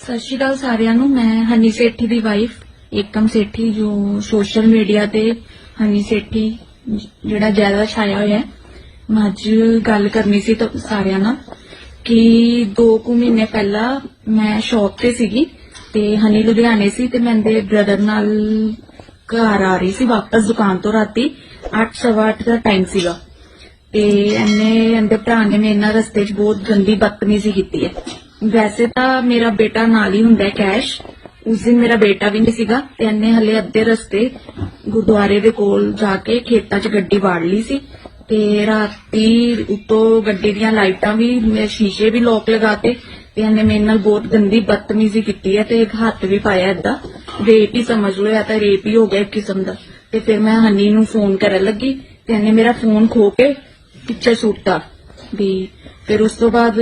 ਸਤਿ ਸ਼੍ਰੀ ਅਕਾਲ ਸਾਰਿਆਂ ਨੂੰ, ਮੈਂ ਹਨੀ ਸੇਠੀ ਦੀ ਵਾਈਫ ਏਕਮ ਸੇਠੀ, ਜੋ ਸੋਸ਼ਲ ਮੀਡੀਆ ਤੇ ਹਨੀ ਸੇਠੀ ਜ- ਜਿਹੜਾ ਜ਼ਿਆਦਾ ਛਾਇਆ ਹੋਇਆ ਹੈ। ਮੈਂ ਅੱਜ ਗੱਲ ਕਰਨੀ ਸੀ ਤਾਂ, ਸਾਰਿਆਂ ਨਾਲ ਕਿ 2 ਕੁ ਮਹੀਨੇ ਪਹਿਲਾਂ ਮੈਂ ਸ਼ੌਪ ਤੇ ਸੀਗੀ ਤੇ ਹਨੀ ਲੁਧਿਆਣੇ ਸੀ ਤੇ ਮੈਂ ਦੇ ਬ੍ਰਦਰ ਨਾਲ ਘਰ ਆ ਰਹੀ ਸੀ ਵਾਪਸ ਦੁਕਾਨ ਤੋਂ ਰਾਤੀ 8:30 ਦਾ ਟਾਈਮ ਸੀਗਾ। ਤੇ ਇਹਨੇ ਇਹਦੇ ਭਰਾ ਨੇ ਮੇਰੇ ਨਾਲ ਰਸਤੇ 'ਚ ਬਹੁਤ ਗੰਦੀ ਬਦਤਮੀਜ਼ੀ ਕੀਤੀ ਹੈ। ਵੈਸੇ ਤਾਂ ਮੇਰਾ ਬੇਟਾ ਨਾਲ ਹੀ ਹੁੰਦਾ ਹੈ ਕੈਸ਼। ਉਸ ਦਿਨ ਮੇਰਾ ਬੇਟਾ ਵੀ ਨਹੀਂ ਸੀਗਾ ਤੇ ਇਹਨੇ ਹਲੇ ਅੱਧੇ ਰਸਤੇ ਗੁਰਦੁਆਰੇ ਦੇ ਕੋਲ ਜਾ ਕੇ ਖੇਤਾਂ 'ਚ ਗੱਡੀ ਵਾੜ ਲਈ ਸੀ ਤੇ ਰਾਤੀ ਉਤੋਂ ਗੱਡੀ ਦੀਆਂ ਲਾਈਟਾਂ ਵੀ ਮੇਰੇ ਸ਼ੀਸ਼ੇ ਵੀ ਲੋਕ ਲਗਾਤੇ ਤੇ ਇਹਨੇ ਮੇਰੇ ਨਾਲ ਬਹੁਤ ਗੰਦੀ ਬਦਤਮੀਜ਼ੀ ਕੀਤੀ ਹੈ ਤੇ ਇੱਕ ਹੱਥ ਵੀ ਪਾਇਆ ਏਦਾਂ। ਰੇਪ ਹੀ ਸਮਝ ਲਓ, ਜਾਂ ਤਾਂ ਰੇਪ ਹੀ ਹੋ ਗਿਆ ਇੱਕ ਕਿਸਮ ਦਾ। ਤੇ ਫਿਰ ਮੈਂ ਹਨੀ ਨੂੰ ਫੋਨ ਕਰਨ ਲੱਗੀ ਤੇ ਇਹਨੇ ਮੇਰਾ ਫੋਨ ਖੋ ਕੇ ਪਿੱਛੇ ਸੁੱਟਤਾ ਵੀ ਫਿਰ ਉਸ ਤੋਂ ਬਾਅਦ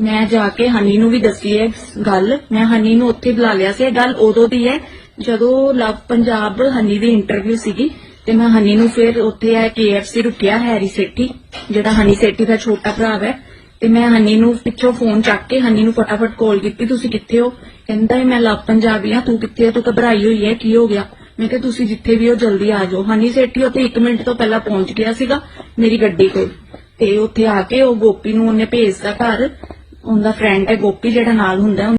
ਮੈਂ ਜਾ ਕੇ ਹਨੀ ਨੂੰ ਵੀ ਦੱਸੀ ਹੈ ਗੱਲ। ਮੈਂ ਹਨੀ ਨੂੰ ਉੱਥੇ ਬੁਲਾ ਲਿਆ ਸੀ। ਇਹ ਗੱਲ ਉਦੋਂ ਦੀ ਹੈ ਜਦੋਂ ਲਵ ਪੰਜਾਬ ਹਨੀ ਦੀ ਇੰਟਰਵਿਊ ਸੀਗੀ ਤੇ ਮੈਂ ਹਨੀ ਨੂੰ ਫਿਰ ਉੱਥੇ ਆ KFC ਰੁਕਿਆ ਹੈਰੀ ਸੇਠੀ ਜਿਹੜਾ ਹਨੀ ਸੇਠੀ ਦਾ ਛੋਟਾ ਭਰਾ ਹੈ ਤੇ ਮੈਂ ਹਨੀ ਨੂੰ ਪਿੱਛੋਂ ਫੋਨ ਚੱਕ ਕੇ ਹਨੀ ਨੂੰ ਫਟਾਫਟ ਕਾਲ ਕੀਤੀ ਤੁਸੀਂ ਕਿੱਥੇ ਹੋ? ਕਹਿੰਦਾ ਹੈ, ਮੈਂ ਲਵ ਪੰਜਾਬੀ ਆ ਤੂੰ ਕਿੱਥੇ ਹੈ ਤੂੰ ਘਬਰਾਈ ਹੋਈ ਹੈ ਕੀ ਹੋ ਗਿਆ? ਮੈਂ ਕਿਹਾ ਤੁਸੀਂ ਜਿੱਥੇ ਵੀ ਹੋ ਜਲਦੀ ਆ ਜਾਓ। ਹਨੀ ਸੇਠੀ ਉੱਥੇ 1 ਮਿੰਟ ਤੋਂ ਪਹਿਲਾਂ ਪਹੁੰਚ ਗਿਆ ਸੀਗਾ ਮੇਰੀ ਗੱਡੀ ਕੋਲ। ਤੇ ਉੱਥੇ ਆ ਕੇ ਉਹ ਗੋਪੀ ਨੂੰ ਉਹਨੇ ਭੇਜਦਾ ਘਰ। ਉਹਦਾ ਫਰੈਂਡ ਹੈ ਗੋਪੀ ਜਿਹੜਾ ਨਾਲ ਹੁੰਦਾ ਹੈ,